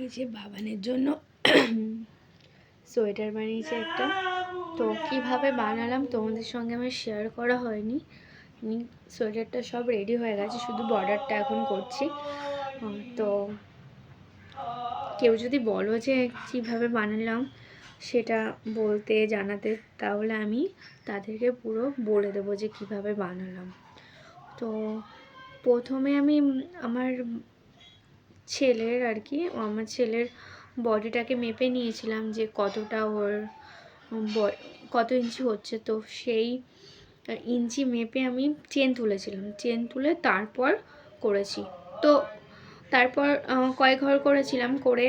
এই যে বাবানের জন্য সোয়েটার বানিয়েছে একটা। তো কীভাবে বানালাম তোমাদের সঙ্গে আমার শেয়ার করা হয়নি। সোয়েটারটা সব রেডি হয়ে গেছে, শুধু বর্ডারটা এখন করছি। তো কেউ যদি বলো যে কীভাবে বানালাম সেটা বলতে, জানাতে, তাহলে আমি তাদেরকে পুরো বলে দেবো যে কীভাবে বানালাম। তো প্রথমে আমি আমার ছেলের আর কি, আমার ছেলের বডিটাকে মেপে নিয়েছিলাম যে কতটা ওর কত ইঞ্চি হচ্ছে। তো সেই ইঞ্চি মেপে আমি চেন তুলেছিলাম। চেন তুলে তারপর করেছি। তো তারপর কয়েক ঘর করেছিলাম করে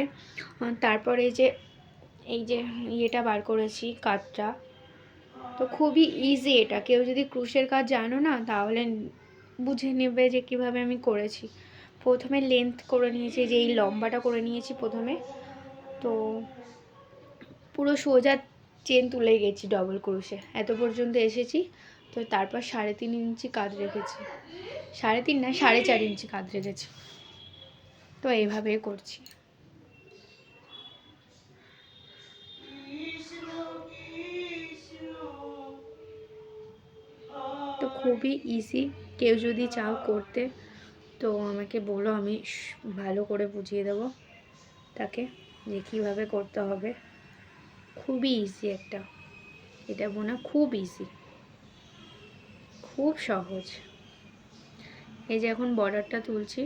তারপর এই যে এই যে ইয়েটা বার করেছি কাঠটা তো খুবই ইজি এটা। কেউ যদি ক্রুশের কাজ জানো না, তাহলে বুঝে নেবে যে কীভাবে আমি করেছি। প্রথমে লেন্থ করে নিয়েছি যে এই লম্বাটা করে নিয়েছি প্রথমে। তো পুরো সোজা চেন তুলে গেছি ডবল ক্রুশে এত পর্যন্ত এসেছি, তো তারপর সাড়ে তিন ইঞ্চি কাজ রেখেছি। সাড়ে তিন না, সাড়ে চার ইঞ্চি কাজ রেখেছি। তো এইভাবেই করছি। তো খুবই ইজি কেউ যদি চাও করতে। তো আমাকে বলো, আমি ভালো করে বুঝিয়ে দেবো তাকে যে কীভাবে করতে হবে। খুবই ইজি একটা। এটা বোনা খুব ইজি খুব সহজ। এই যে এখন বর্ডারটা তুলছি।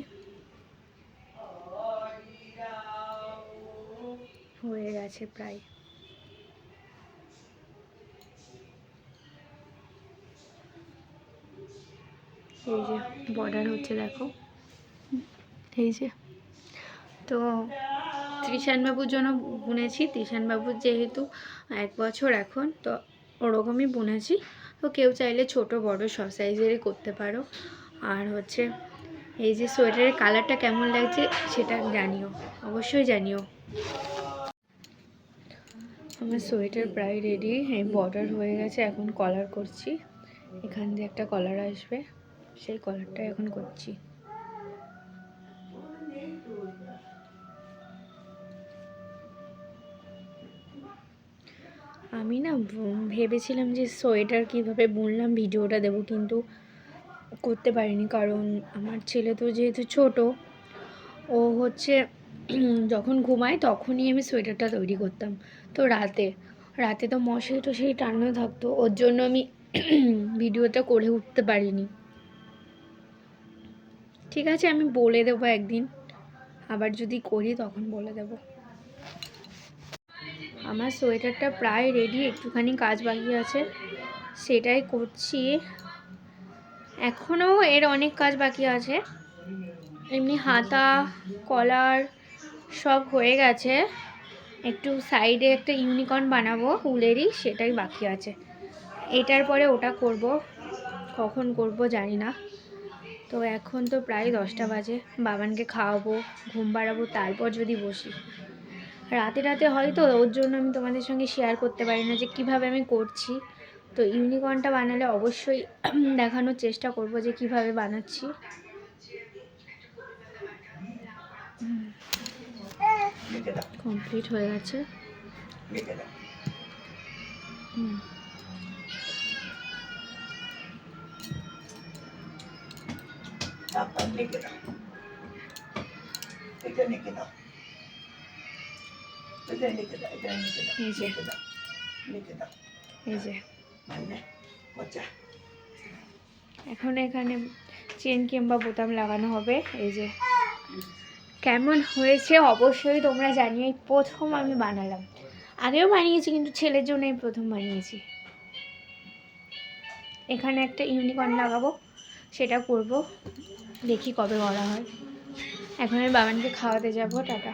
হয়ে গেছে প্রায়। এই যে বর্ডার হচ্ছে, দেখো। এই যে। তো ত্রিশানবাবুর জন্য বুনেছি। ত্রিশানবাবুর যেহেতু এক বছর এখন, তো ওরকমই বুনেছি। তো কেউ চাইলে ছোট, বড় সব সাইজেরই করতে পারো। আর হচ্ছে এই যে সোয়েটারের কালারটা কেমন লাগছে সেটা জানিও। অবশ্যই জানিও। আমার সোয়েটার প্রায় রেডি এই বর্ডার হয়ে গেছে, এখন কলার করছি। এখান দিয়ে একটা কলার আসবে। সেই কলারটা এখন করছি। আমি না ভেবেছিলাম যে সোয়েটার কীভাবে বুনলাম, ভিডিওটা দেবো কিন্তু করতে পারিনি। কারণ আমার ছেলে তো যেহেতু ছোট, ও হচ্ছে যখন ঘুমায় তখনই আমি সোয়েটারটা তৈরি করতাম। তো রাতে রাতে তো মশারি টশারি টানানো থাকতো, ওর জন্য আমি ভিডিওটা করে উঠতে পারিনি। ঠিক আছে, আমি বলে দেবো একদিন, আবার যদি করি তখন বলে দেবো। আমার সোয়েটারটা প্রায় রেডি একটুখানি কাজ বাকি আছে। সেটাই করছি। এখনও এর অনেক কাজ বাকি আছে। এমনি হাতা, কলার সব হয়ে গেছে। একটু সাইডে একটা ইউনিকর্ন বানাবো উলেরই সেটাই বাকি আছে। এটার পরে ওটা করব। কখন করব জানি না। তো এখন তো প্রায় দশটা বাজে। বাবানকে খাওয়াবো, ঘুম বাড়াবো, তারপর যদি বসি। রাতে রাতে হয়তো ওর জন্য আমি তোমাদের সঙ্গে শেয়ার করতে পারি না যে কীভাবে আমি করছি। তো ইউনিকর্নটা বানালে অবশ্যই দেখানোর চেষ্টা করব যে কীভাবে বানাচ্ছি। কমপ্লিট হয়ে গেছে। হুম। এটা এটা লিখে দাও এটা লিখে দাও এই যে। দাও লিখে দাও। এই যে। মানে এখন এখানে চেন কিংবা বোতাম লাগানো হবে এই যে। কেমন হয়েছে অবশ্যই তোমরা এই প্রথম আমি বানালাম। আগেও বানিয়েছি কিন্তু ছেলের জন্য প্রথম বানিয়েছি। এখানে একটা ইউনিকর্ন লাগাবো সেটা করব। দেখি কবে করা হয়। এখন আমি বাবানকে খাওয়াতে যাব টাটা।